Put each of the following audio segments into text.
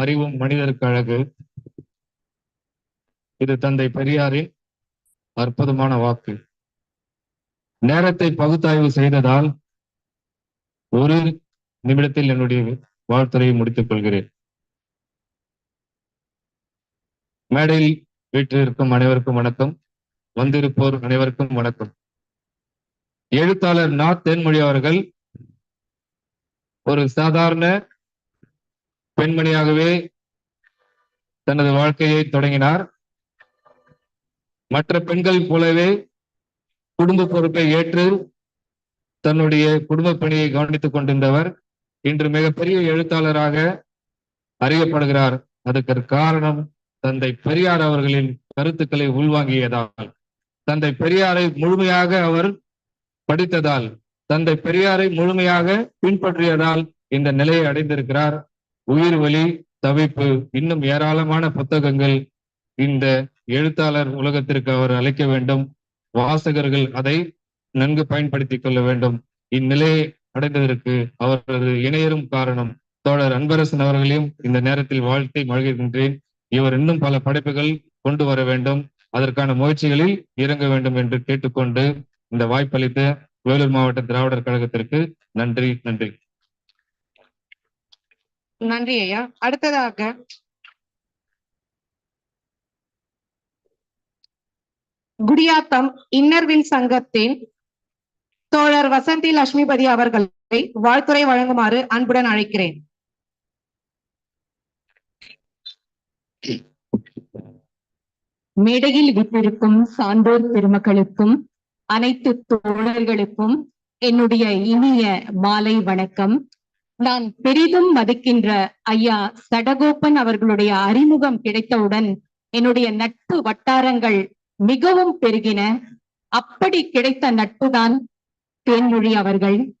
அறிவும் மனிதருக்கு அழகு இது தந்தை பெரியாரின் அற்புதமான வாக்கு. நேரத்தை பகுத்தாய்வு செய்ததால் ஒரு நிமிடத்தில் என்னுடைய வாழ்த்துறையை முடித்துக் கொள்கிறேன். மேடையில் வீட்டில் இருக்கும் அனைவருக்கும் வணக்கம். வந்திருப்போர் அனைவருக்கும் வணக்கம். எழுத்தாளர் நா. தேன்மொழி அவர்கள் ஒரு சாதாரண பெண்மணியாகவே தனது வாழ்க்கையை தொடங்கினார். மற்ற பெண்கள் போலவே குடும்ப பொறுப்பை ஏற்று தன்னுடைய குடும்ப பணியை கவனித்துக் கொண்டிருந்தவர் இன்று மிகப்பெரிய எழுத்தாளராக அறியப்படுகிறார். அதுக்கு காரணம் தந்தை பெரியார் அவர்களின் கருத்துக்களை உள்வாங்கியதால். தந்தை பெரியாரை முழுமையாக அவர் படித்ததால் தந்தை பெரியாரை முழுமையாக பின்பற்றியதால் இந்த நிலையை அடைந்திருக்கிறார். உயிர் வலி தவிப்பு இன்னும் ஏராளமான புத்தகங்கள் இந்த எழுத்தாளர் உலகத்திற்கு அவர் அழைக்க வேண்டும். வாசகர்கள் அதை நன்கு பயன்படுத்திக் கொள்ள வேண்டும். இந்நிலையை அடைந்ததற்கு அவரது இணையரும் காரணம். தோழர் அன்பரசன் அவர்களையும் இந்த நேரத்தில் வாழ்த்தை மகிழ்கின்றேன். இவர் இன்னும் பல படைப்புகள் கொண்டு வர வேண்டும். அதற்கான முயற்சிகளில் இறங்க வேண்டும் என்று கேட்டுக்கொண்டு இந்த வாய்ப்பளித்த வேலூர் மாவட்ட திராவிடர் கழகத்திற்கு நன்றி நன்றி. நன்றி ஐயா. அடுத்ததாக குடியாத்தம் இன்னர்வில் சங்கத்தின் தோழர் வசந்தி லட்சுமிபதி அவர்களை வாழ்த்துரை வழங்குமாறு அன்புடன் அழைக்கிறேன். மேடையில் விட்டிருக்கும் சான்றோர் பெருமக்களுக்கும் அனைத்து தோழர்களுக்கும் என்னுடைய இனிய மாலை வணக்கம். நான் பெரிதும் மதிக்கின்ற ஐயா சடகோப்பன் அவர்களுடைய அறிமுகம் கிடைத்தவுடன் என்னுடைய நட்பு வட்டாரங்கள் மிகவும் பெருகின. அப்படி கிடைத்த நட்புதான் தேன்மொழி அவர்கள்.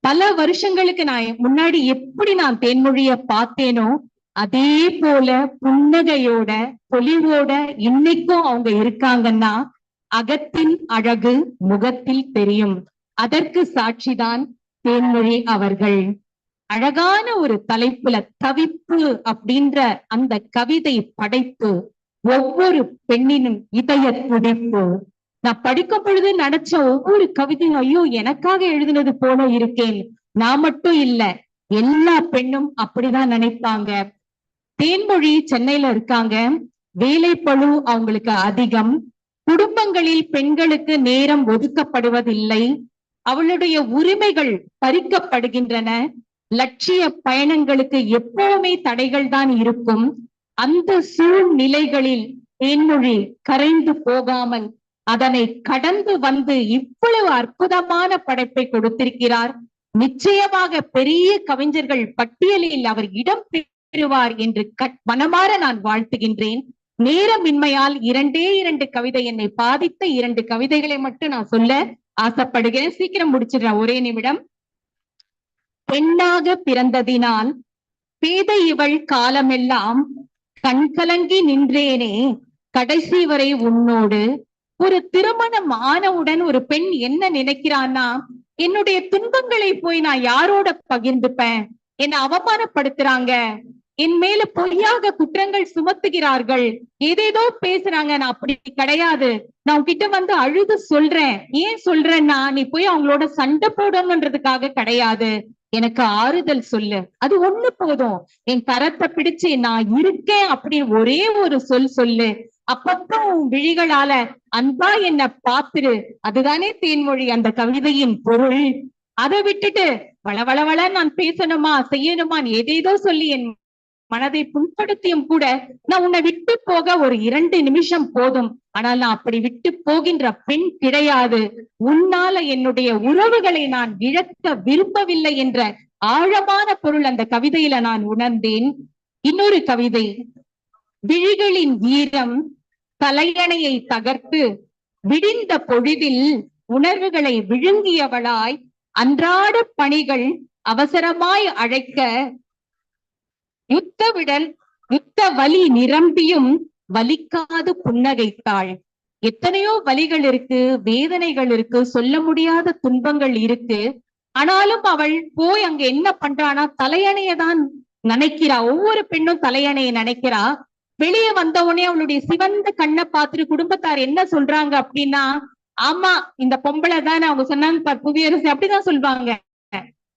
பல வருஷங்களுக்கு நான் முன்னாடி எப்படி நான் தேன்மொழிய பார்த்தேனோ அதே போல புன்னகையோட பொலிவோட இன்னைக்கும் அவங்க இருக்காங்கன்னா அகத்தின் அழகு முகத்தில் தெரியும். அதற்கு சாட்சிதான் தேன்மொழி அவர்கள். அழகான ஒரு தலைப்புல தவிப்பு அப்படின்ற அந்த கவிதை படைப்பு ஒவ்வொரு பெண்ணினும் இதய துடிப்பு. நான் படிக்கும் பொழுது நடச்ச ஒவ்வொரு கவிதையும் ஐயோ எனக்காக எழுதினது போல இருக்கேன். நான் மட்டும் இல்ல எல்லா பெண்ணும் அப்படிதான் நினைப்பாங்க. தேன்மொழி சென்னையில இருக்காங்க. வேலைப்பழு அவங்களுக்கு அதிகம். குடும்பங்களில் பெண்களுக்கு நேரம் ஒதுக்கப்படுவதில்லை. அவளுடைய உரிமைகள் பறிக்கப்படுகின்றன. லட்சிய பயணங்களுக்கு எப்பவுமே தடைகள் தான் இருக்கும். அந்த சூழ்நிலைகளில் தேன்மொழி கரைந்து போகாமல் அதனை கடந்து வந்து இவ்வளவு அற்புதமான படைப்பை கொடுத்திருக்கிறார். நிச்சயமாக பெரிய கவிஞர்கள் பட்டியலில் அவர் இடம் பெறுவார் என்று கட்- மனமாற நான் வாழ்த்துகின்றேன். நேரமின்மையால் இரண்டே இரண்டு கவிதை என்னை பாதித்த இரண்டு கவிதைகளை மட்டும் நான் சொல்ல ஆசைப்படுகிறேன். சீக்கிரம் முடிச்சிடுறேன். ஒரே நிமிடம். பெண்ணாக பிறந்ததினால் பேதை இவள் காலமெல்லாம் கண்கலங்கி நின்றேனே கடைசி வரை உன்னோடு. ஒரு திருமணம் ஆனவுடன் ஒரு பெண் என்ன நினைக்கிறான்னா என்னுடைய துன்பங்களை போய் நான் யாரோட பகிர்ந்துப்பேன்? என்னை அவமானப்படுத்துறாங்க. என் மேல பொய்யாக குற்றங்கள் சுமத்துகிறார்கள். ஏதேதோ பேசுறாங்க. நான் அப்படி கிடையாது. நான் உன்கிட்ட வந்து அழுது சொல்றேன். ஏன் சொல்றேன்னா நீ போய் அவங்களோட சண்டை போடணுன்றதுக்காக கிடையாது. எனக்கு ஆறுதல் சொல்லு. அது ஒண்ணு போதும். என் கரத்தை பிடிச்சு நான் இருக்கேன் அப்படின்னு ஒரே ஒரு சொல் சொல்லு. அப்பப்போ உன் விழிகளால அன்பா என்ன பாத்துரு அதுதானே தேன்மொழி அந்த கவிதையின் பொருள். அதை விட்டுட்டு வளவளவள நான் பேசணுமா செய்யணுமா ஏதேதோ சொல்லி என் மனதை புண்படுத்தியும் கூட நான் உன்னை விட்டு போக ஒரு இரண்டு நிமிஷம் போதும். ஆனால் நான் அப்படி விட்டு போகின்ற பெண் கிடையாது. உன்னால என்னுடைய உறவுகளை நான் இழக்க விரும்பவில்லை என்ற ஆழமான பொருள் அந்த கவிதையில நான் உணர்ந்தேன். இன்னொரு கவிதை விழிகளின் ஈரம் தலையணையை தகர்த்து விடிந்த பொழுதில் உணர்வுகளை விழுங்கியவளாய் அன்றாட பணிகள் அவசரமாய் அழைக்க யுத்த விடல் யுத்த வலி நிரம்பியும் வலிக்காது புன்னகைத்தாள். எத்தனையோ வலிகள் இருக்கு வேதனைகள் இருக்கு சொல்ல முடியாத துன்பங்கள் இருக்கு. ஆனாலும் அவள் போய் அங்க என்ன பண்றானா தலையணைய தான் நினைக்கிறா. ஒவ்வொரு பெண்ணும் தலையணையை நினைக்கிறா. வெளியே வந்த உடனே அவளுடைய சிவந்த கண்ணை பார்த்துட்டு குடும்பத்தார் என்ன சொல்றாங்க அப்படின்னா ஆமா இந்த பொம்பளை தானே அவங்க சொன்னாங்க புவியரசு அப்படிதான் சொல்லுவாங்க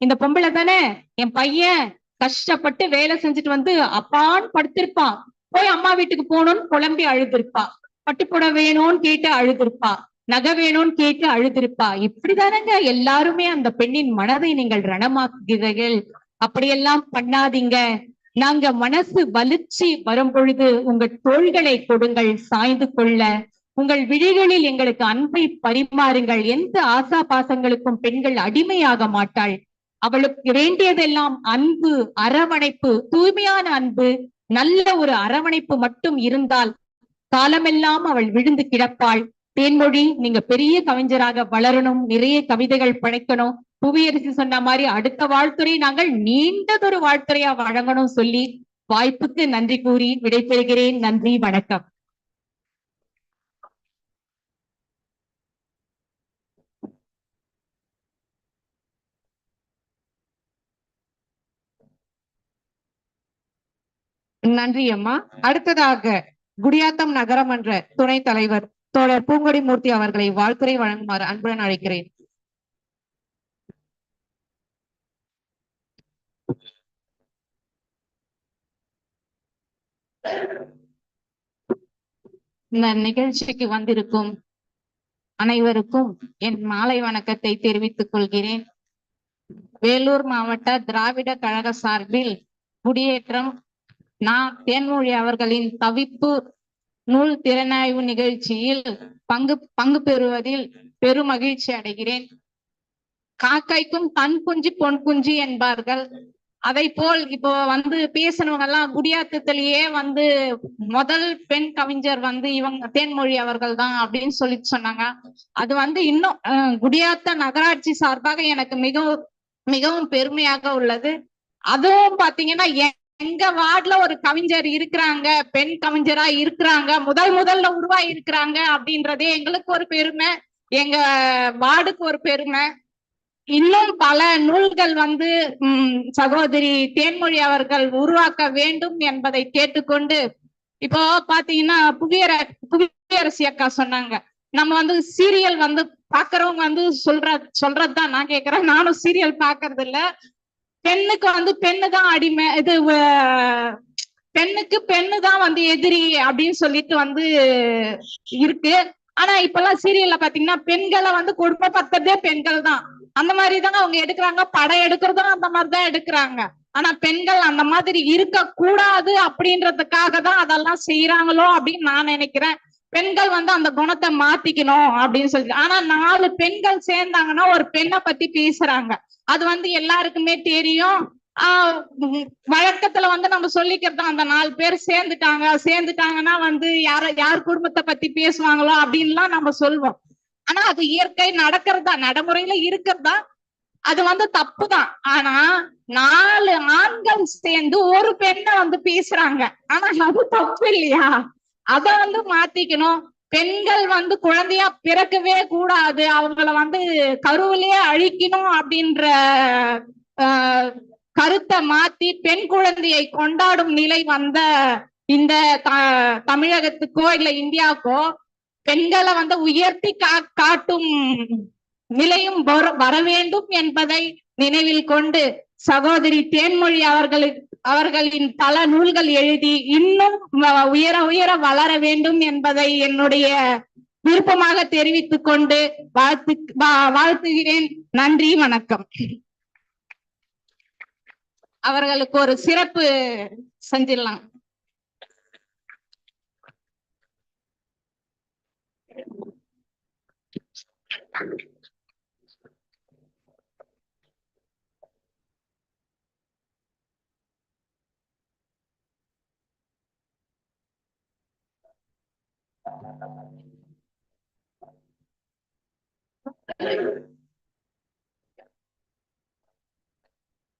இந்த பொம்பளை தானே என் பையன் கஷ்டப்பட்டு வேலை செஞ்சுட்டு வந்து அப்பான்னு படுத்திருப்பான். போய் அம்மா வீட்டுக்கு போகணும்னு புலம்பி அழுதுருப்பா. பட்டுப்புடம் வேணும்னு கேட்டு அழுதுருப்பா. நகை வேணும்னு கேட்டு அழுதுருப்பா. இப்படிதானங்க எல்லாருமே அந்த பெண்ணின் மனதை நீங்கள் ரணமாக்குகிறீர்கள். அப்படியெல்லாம் பண்ணாதீங்க. நாங்க மனசு வலிச்சு வரும் பொழுது உங்கள் தோள்களை கொடுங்கள் சாய்ந்து கொள்ள. உங்கள் விழிகளில் எங்களுக்கு அன்பை பரிமாறுங்கள். எந்த ஆசா பாசங்களுக்கும் பெண்கள் அடிமையாக மாட்டாள். அவளுக்கு வேண்டியதெல்லாம் அன்பு அரவணைப்பு தூய்மையான அன்பு நல்ல ஒரு அரவணைப்பு மட்டும் இருந்தால் காலமெல்லாம் அவள் விழுந்து கிடப்பாள். தேன்மொழி நீங்க பெரிய கவிஞராக வளரணும் நிறைய கவிதைகள் படைக்கணும். புவியரசி சொன்ன மாதிரி அடுத்த வாழ்த்துறை நாங்கள் நீண்டதொரு வாழ்த்துறையா வழங்கணும் சொல்லி வாய்ப்புக்கு நன்றி கூறி விடைபெறுகிறேன். நன்றி வணக்கம். நன்றி அம்மா. அடுத்ததாக குடியாத்தம் நகரமன்ற துணைத் தலைவர் தோழர் பூங்கொடி மூர்த்தி அவர்களை வாழ்த்துறை வழங்குமாறு அன்புடன் அழைக்கிறேன். இந்த நிகழ்ச்சிக்கு வந்திருக்கும் அனைவருக்கும் என் மாலை வணக்கத்தை தெரிவித்துக் கொள்கிறேன். வேலூர் மாவட்ட திராவிட கழக சார்பில் குடியேற்றம் நான் தேன்மொழி அவர்களின் தவிப்பு நூல் திறனாய்வு நிகழ்ச்சியில் பங்கு பங்கு பெறுவதில் பெருமகிழ்ச்சி அடைகிறேன். காக்கைக்கும் தன் குஞ்சு பொன் குஞ்சு என்பார்கள். அதை போல் இப்போ வந்து பேசினவங்க எல்லாம் குடியாத்தத்திலேயே வந்து முதல் பெண் கவிஞர் வந்து இவங்க தேன்மொழி அவர்கள் தான் அப்படின்னு சொல்லி சொன்னாங்க. அது வந்து இன்னும் அஹ், குடியாத்த நகராட்சி சார்பாக எனக்கு மிகவும் மிகவும் பெருமையாக உள்ளது. அதுவும் பாத்தீங்கன்னா எங்க வார்டுல ஒரு கவிஞர் இருக்கிறாங்க பெண் கவிஞரா இருக்கிறாங்க முதல் முதல்ல உருவாகி இருக்கிறாங்க அப்படின்றதே எங்களுக்கு ஒரு பெருமை. எங்க வார்டுக்கு ஒரு பெருமை. இன்னும் பல நூல்கள் வந்து உம் சகோதரி தேன்மொழி அவர்கள் உருவாக்க வேண்டும் என்பதை கேட்டுக்கொண்டு இப்போ பாத்தீங்கன்னா புவியர புவியரசி அக்கா சொன்னாங்க. நம்ம வந்து சீரியல் வந்து பாக்குறவங்க வந்து சொல்ற சொல்றதுதான் நான் கேக்குறேன். நானும் சீரியல் பாக்குறது இல்ல பெண்ணுக்கு வந்து பெண்ணு தான் அடிமை இது பெண்ணுக்கு பெண்ணு தான் வந்து எதிரி அப்படின்னு சொல்லிட்டு வந்து இருக்கு. ஆனா இப்பெல்லாம் சீரியல்ல பாத்தீங்கன்னா பெண்களை வந்து கொடுமைப்படுத்துறதே பெண்கள் தான். அந்த மாதிரிதான் அவங்க எடுக்கிறாங்க. படம் எடுக்கிறதும் அந்த மாதிரி தான் எடுக்கிறாங்க. ஆனா பெண்கள் அந்த மாதிரி இருக்க கூடாது அப்படின்றதுக்காக தான் அதெல்லாம் செய்யறாங்களோ அப்படின்னு நான் நினைக்கிறேன். பெண்கள் வந்து அந்த குணத்தை மாத்திக்கணும் அப்படின்னு சொல்லி ஆனா நாலு பெண்கள் சேர்ந்தாங்கன்னா ஒரு பெண்ணை பத்தி பேசுறாங்க. அது வந்து எல்லாருக்குமே தெரியும். ஆஹ் வழக்கத்துல வந்து நம்ம சொல்லிக்கிறது அந்த நாலு பேர் சேர்ந்துட்டாங்க. சேர்ந்துட்டாங்கன்னா வந்து யார யார் குடும்பத்தை பத்தி பேசுவாங்களோ அப்படின்லாம் நம்ம சொல்வோம். ஆனா அது இயற்கை நடக்கிறதா நடைமுறையில இருக்கிறதா அது வந்து தப்புதான். ஆனா நாலு ஆண்கள் சேர்ந்து ஒரு பெண்ணை வந்து பேசுறாங்க. ஆனா அது தப்பு இல்லையா? அத வந்து மாத்திக்கணும். பெண்கள் வந்து குழந்தையா பிறக்கவே கூடாது. அவங்கள வந்து கருவிலேயே அழிக்கணும் அப்படின்ற ஆஹ், கருத்தை மாத்தி பெண் குழந்தையை கொண்டாடும் நிலை வந்த இந்த த- தமிழகத்துக்கோ இல்ல இந்தியாவுக்கோ பெண்களை வந்து உயர்த்தி கா- காட்டும் நிலையும் வர வர வேண்டும் என்பதை நினைவில் கொண்டு சகோதரி தேன்மொழி அவர்களுக்கு அவர்களின் பல நூல்கள் எழுதி இன்னும் உயர உயர வளர வேண்டும் என்பதை என்னுடைய விருப்பமாக தெரிவித்துக் கொண்டு வாழ்த்து வாழ்த்துகிறேன் நன்றி வணக்கம் அவர்களுக்கு ஒரு சிறப்பு செஞ்சிடலாம் Thank you.